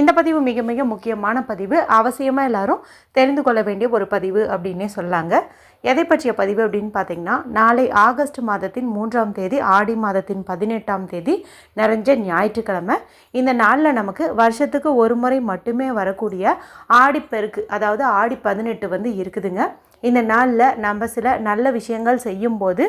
இந்த பதிவு மிக மிக முக்கியமான பதிவு. அவசியமாக எல்லாரும் தெரிந்து கொள்ள வேண்டிய ஒரு பதிவு அப்படின்னே சொல்லாங்க எதை பற்றிய பதிவு அப்படின்னு பார்த்தீங்கன்னா நாளை ஆகஸ்ட் மாதத்தின் மூன்றாம் தேதி ஆடி மாதத்தின் பதினெட்டாம் தேதி நிறைஞ்ச ஞாயிற்றுக்கிழமை. இந்த நாளில் நமக்கு வருஷத்துக்கு ஒரு முறை மட்டுமே வரக்கூடிய ஆடிப்பெருக்கு அதாவது ஆடி பதினெட்டு வந்து இருக்குதுங்க. இந்த நாளில் நம்ம சில நல்ல விஷயங்கள் செய்யும்போது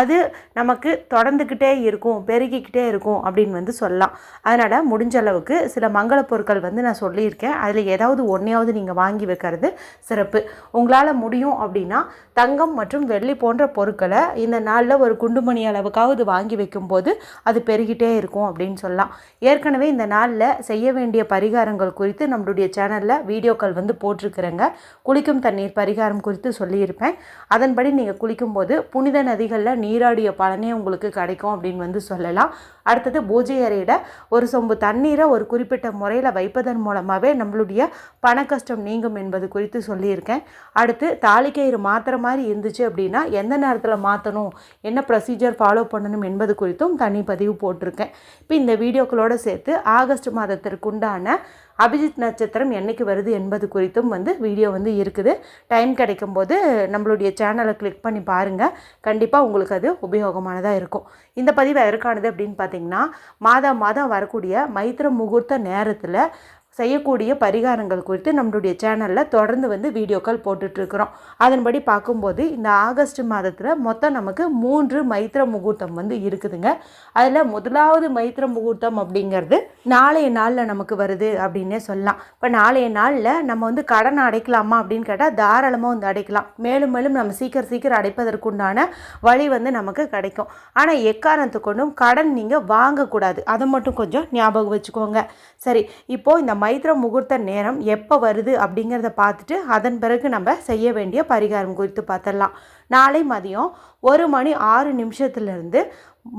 அது நமக்கு தொடர்ந்துக்கிட்டே இருக்கும் பெருகிக்கிட்டே இருக்கும் அப்படின்னு வந்து சொல்லலாம். அதனால் முடிஞ்ச அளவுக்கு சில மங்கள பொருட்கள் வந்து நான் சொல்லியிருக்கேன். அதில் ஏதாவது ஒன்றையாவது நீங்கள் வாங்கி வைக்கிறது சிறப்பு. உங்களால் முடியும் அப்படின்னா தங்கம் மற்றும் வெள்ளி போன்ற பொருட்களை இந்த நாளில் ஒரு குண்டுமணி அளவுக்காவது வாங்கி வைக்கும்போது அது பெருகிட்டே இருக்கும் அப்படின்னு சொல்லலாம். ஏற்கனவே இந்த நாளில் செய்ய வேண்டிய பரிகாரங்கள் குறித்து நம்மளுடைய சேனலில் வீடியோக்கள் வந்து போட்டிருக்கிறேங்க. குளிக்கும் தண்ணீர் பரிகாரம் குறித்து சொல்லியிருப்பேன். அதன்படி நீங்கள் குளிக்கும்போது புனித நதிகளில் நீராடிய பலனே உங்களுக்கு கிடைக்கும் அப்படின்னு வந்து சொல்லலாம். அடுத்தது பூஜை அறையிட ஒரு சொம்பு தண்ணீரை ஒரு குறிப்பிட்ட முறையில் வைப்பதன் மூலமாகவே நம்மளுடைய பண கஷ்டம் நீங்கும் என்பது குறித்து சொல்லியிருக்கேன். அடுத்து தாலிக்கயிறு மாத்திர மாதிரி இருந்துச்சு அப்படின்னா எந்த நேரத்தில் மாற்றணும் என்ன ப்ரொசீஜர் ஃபாலோ பண்ணணும் என்பது குறித்தும் தனி பதிவு போட்டிருக்கேன். இப்போ இந்த வீடியோக்களோடு சேர்த்து ஆகஸ்ட் மாதத்திற்குண்டான அபிஜித் நட்சத்திரம் என்றைக்கு வருது என்பது குறித்தும் வந்து வீடியோ வந்து இருக்குது. டைம் கிடைக்கும் போது நம்மளுடைய சேனலை கிளிக் பண்ணி பாருங்கள் கண்டிப்பாக உங்களுக்கு அது உபயோகமானதாக இருக்கும். இந்த பதிவு எதற்கானது அப்படின்னு பார்த்தீங்கன்னா மாதம் மாதம் வரக்கூடிய மைத்திர முகூர்த்த நேரத்தில் செய்யக்கூடிய பரிகாரங்கள் குறித்து நம்மளுடைய சேனலில் தொடர்ந்து வந்து வீடியோக்கள் போட்டுட்ருக்குறோம். அதன்படி பார்க்கும்போது இந்த ஆகஸ்ட் மாதத்தில் மொத்தம் நமக்கு மூன்று மைத்திர முகூர்த்தம் வந்து இருக்குதுங்க. அதில் முதலாவது மைத்திர முகூர்த்தம் அப்படிங்கிறது நாளைய நாளில் நமக்கு வருது அப்படின்னே சொல்லலாம். இப்போ நாளைய நாளில் நம்ம வந்து கடன் அடைக்கலாமா அப்படின்னு கேட்டால் தாராளமாக வந்து அடைக்கலாம். மேலும் மேலும் நம்ம சீக்கிரம் சீக்கிரம் அடைப்பதற்குண்டான வழி வந்து நமக்கு கிடைக்கும். ஆனால் எக்காரணத்து கொண்டும் கடன் நீங்கள் வாங்கக்கூடாது. அதை மட்டும் கொஞ்சம் ஞாபகம் வச்சுக்கோங்க. சரி இப்போது இந்த மைத்ர முகூர்த்த நேரம் எப்போ வருது அப்படிங்கிறத பார்த்துட்டு அதன் பிறகு நம்ம செய்ய வேண்டிய பரிகாரம் குறித்து பார்த்துடலாம். நாளை மதியம் ஒரு மணி ஆறு நிமிஷத்துலேருந்து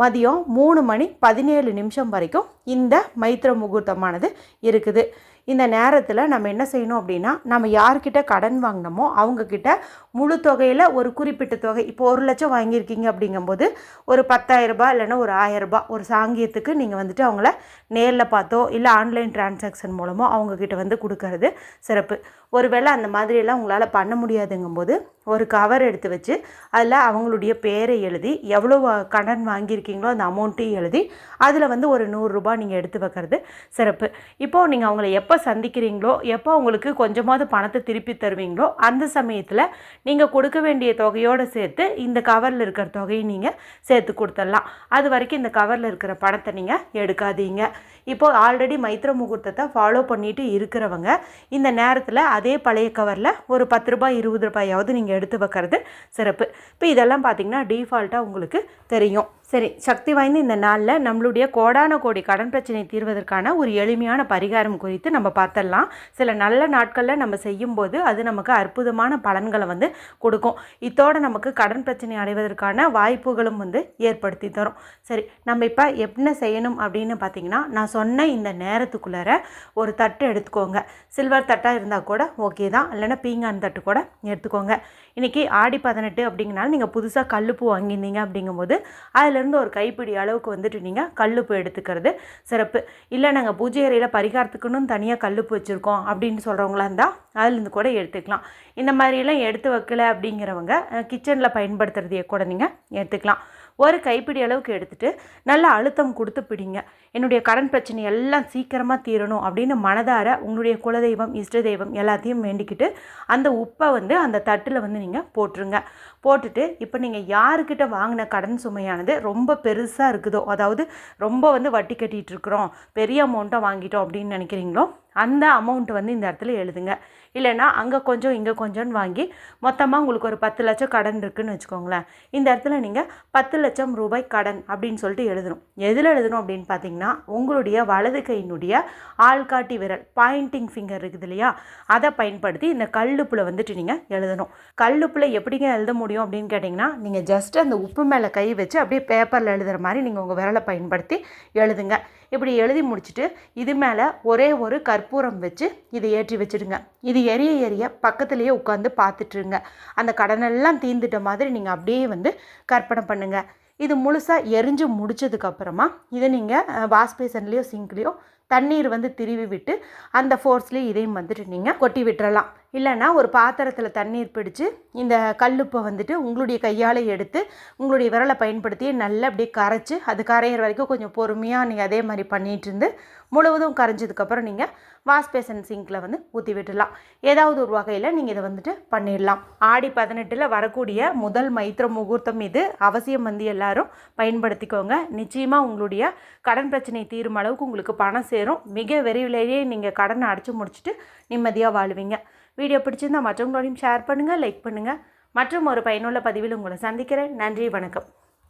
மதியம் மூணு மணி பதினேழு நிமிஷம் வரைக்கும் இந்த மைத்ர முகூர்த்தமானது இருக்குது. இந்த நேரத்தில் நம்ம என்ன செய்யணும் அப்படின்னா நம்ம யார்கிட்ட கடன் வாங்கினோமோ அவங்கக்கிட்ட முழு தொகையில் ஒரு குறிப்பிட்ட தொகை இப்போ ஒரு லட்சம் வாங்கியிருக்கீங்க அப்படிங்கும்போது ஒரு பத்தாயிரரூபா இல்லைன்னா ஒரு ஆயரரூபா ஒரு சாங்கியத்துக்கு நீங்கள் வந்துட்டு அவங்கள நேரில் பார்த்தோ இல்லை ஆன்லைன் டிரான்சாக்ஷன் மூலமோ அவங்கக்கிட்ட வந்து கொடுக்கறது சிறப்பு. ஒருவேளை அந்த மாதிரியெல்லாம் உங்களால் பண்ண முடியாதுங்கும்போது ஒரு கவர் எடுத்து வச்சு அதில் அவங்களுடைய பேரை எழுதி எவ்வளோ கடன் வாங்கியிருக்கீங்களோ அந்த அமௌண்ட்டையும் எழுதி அதில் வந்து ஒரு நூறுரூபா நீங்கள் எடுத்து வைக்கிறது சிறப்பு. இப்போது நீங்கள் அவங்கள எப்போ சந்திக்கிறீங்களோ எப்போ அவங்களுக்கு கொஞ்சமாவது பணத்தை திருப்பி தருவீங்களோ அந்த சமயத்தில் நீங்கள் கொடுக்க வேண்டிய தொகையோடு சேர்த்து இந்த கவரில் இருக்கிற தொகையை நீங்கள் சேர்த்து கொடுத்துடலாம். அது வரைக்கும் இந்த கவரில் இருக்கிற பணத்தை நீங்கள் எடுக்காதீங்க. இப்போது ஆல்ரெடி மைத்திர முகூர்த்தத்தை ஃபாலோ பண்ணிட்டு இருக்கிறவங்க இந்த நேரத்தில் அதே பழைய கவரில் ஒரு பத்து ரூபாய் இருபது ரூபாயாவது நீங்கள் எடுத்து வைக்கிறது சிறப்பு. இப்போ இதெல்லாம் பார்த்தீங்கன்னா டீஃபால்ட்டாக உங்களுக்கு தெரியும். சரி சக்தி வாய்ந்த இந்த நாளில் நம்மளுடைய கோடான கோடி கடன் பிரச்சனை தீர்வதற்கான ஒரு எளிமையான பரிகாரம் குறித்து நம்ம பார்த்தரலாம் சில நல்ல நாட்களில் நம்ம செய்யும்போது அது நமக்கு அற்புதமான பலன்களை வந்து கொடுக்கும். இத்தோட நமக்கு கடன் பிரச்சனை அடைவதற்கான வாய்ப்புகளும் வந்து ஏற்படுத்தி தரும். சரி நம்ம இப்போ என்ன செய்யணும் அப்படின்னு பார்த்தீங்கன்னா நான் சொன்ன இந்த நேரத்துக்குள்ளார ஒரு தட்டு எடுத்துக்கோங்க. சில்வர் தட்டாக இருந்தால் கூட ஓகே தான். இல்லைன்னா பீங்கான் தட்டு கூட எடுத்துக்கோங்க. இன்றைக்கி ஆடி பதினெட்டு அப்படிங்கனால நீங்கள் புதுசாக கல்லுப்பு வாங்கியிருந்தீங்க அப்படிங்கும்போது அதில் இருந்து ஒரு கைப்பிடி அளவுக்கு வந்துட்டு நீங்கள் கல்லுப்பு எடுத்துக்கிறது சிறப்பு. இல்லை நாங்கள் பூஜை அறையில் பரிகாரத்துக்குன்னு தனியாக கல்லுப்பு வச்சுருக்கோம் அப்படின்னு சொல்கிறவங்களா இருந்தால் அதுலேருந்து கூட எடுத்துக்கலாம். இந்த மாதிரிலாம் எடுத்து வைக்கல அப்படிங்கிறவங்க கிச்சனில் பயன்படுத்துறதையே கூட நீங்கள் எடுத்துக்கலாம். ஒரு கைப்பிடி அளவுக்கு எடுத்துகிட்டு நல்லா அழுத்தம் கொடுத்து பிடிங்க. என்னுடைய கடன் பிரச்சனை எல்லாம் சீக்கிரமாக தீரணும் அப்படின்னு மனதார உங்களுடைய குலதெய்வம் இஷ்ட தெய்வம் எல்லாத்தையும் வேண்டிக்கிட்டு அந்த உப்பை வந்து அந்த தட்டில் வந்து நீங்கள் போட்டுருங்க. போட்டுட்டு இப்போ நீங்கள் யாருக்கிட்ட வாங்கின கடன் சுமையானது ரொம்ப பெருசாக இருக்குதோ அதாவது ரொம்ப வந்து வட்டி கட்டிகிட்டு இருக்கிறோம் பெரிய அமௌண்ட்டாக வாங்கிட்டோம் அப்படின்னு நினைக்கிறீங்களோ அந்த அமௌண்ட் வந்து இந்த இடத்துல எழுதுங்க. இல்லைன்னா அங்கே கொஞ்சம் இங்கே கொஞ்சம்னு வாங்கி மொத்தமாக உங்களுக்கு ஒரு பத்து லட்சம் கடன் இருக்குதுன்னு வச்சுக்கோங்களேன். இந்த இடத்துல நீங்கள் பத்து லட்சம் ரூபாய் கடன் அப்படின்னு சொல்லிட்டு எழுதணும். எதில் எழுதணும் அப்படின்னு பார்த்தீங்கன்னா உங்களுடைய வலது கையினுடைய ஆள்காட்டி விரல் பாயிண்டிங் ஃபிங்கர் இருக்குது இல்லையா? அதை பயன்படுத்தி இந்த கல்லுப்பில் வந்துட்டு நீங்கள் எழுதணும். கல்லுப்பில் எப்படிங்க எழுத முடியும் அப்படின்னு கேட்டிங்கன்னா நீங்கள் ஜஸ்ட் அந்த உப்பு மேலே கை வச்சு அப்படியே பேப்பரில் எழுதுகிற மாதிரி நீங்கள் உங்கள் விரலை பயன்படுத்தி எழுதுங்க. இப்படி எழுதி முடிச்சுட்டு இது மேலே ஒரே ஒரு கற்பூரம் வச்சு இதை ஏற்றி வச்சிடுங்க இது எரிய எரிய பக்கத்துலேயே உட்காந்து பார்த்துட்ருங்க அந்த கடனெல்லாம் தீர்ந்துட்ட மாதிரி நீங்கள் அப்படியே வந்து கற்பனை பண்ணுங்கள் இது முழுசாக எரிஞ்சு முடிச்சதுக்கப்புறமா இதை நீங்கள் வாஷ் பேசன்லேயோ சிங்க்லேயோ தண்ணீர் வந்து திருவி விட்டு அந்த ஃபோர்ஸ்லேயே இதையும் வந்துட்டு நீங்கள் கொட்டி விட்டுறலாம். இல்லைன்னா ஒரு பாத்திரத்தில் தண்ணீர் பிடிச்சி இந்த கல்லுப்பை வந்துட்டு உங்களுடைய கையால் எடுத்து உங்களுடைய விரலை பயன்படுத்தி நல்லா அப்படியே கரைச்சி அது கரையிற வரைக்கும் கொஞ்சம் பொறுமையாக நீங்கள் அதே மாதிரி பண்ணிகிட்டு இருந்து முழுவதும் கரைஞ்சதுக்கப்புறம் நீங்கள் வாஷ் பேசன் சிங்கில் வந்து ஊற்றி விட்டுடலாம் ஏதாவது ஒரு வகையில் நீங்கள் இதை வந்துட்டு பண்ணிடலாம். ஆடி பதினெட்டில் வரக்கூடிய முதல் மைத்திர முகூர்த்தம் இது. அவசியம் வந்து எல்லாரும் பயன்படுத்திக்கோங்க. நிச்சயமாக உங்களுடைய கடன் பிரச்சனை தீரும் அளவுக்கு உங்களுக்கு பணம் சேரும். மிக விரைவிலேயே நீங்கள் கடனை அடைச்சி முடிச்சுட்டு நிம்மதியாக வாழுவீங்க. வீடியோ பிடிச்சிருந்தா மற்றவங்களோடையும் ஷேர் பண்ணுங்கள் லைக் பண்ணுங்கள் மற்றும் ஒரு பயனுள்ள பதிவில் உங்களை சந்திக்கிறேன். நன்றி வணக்கம்.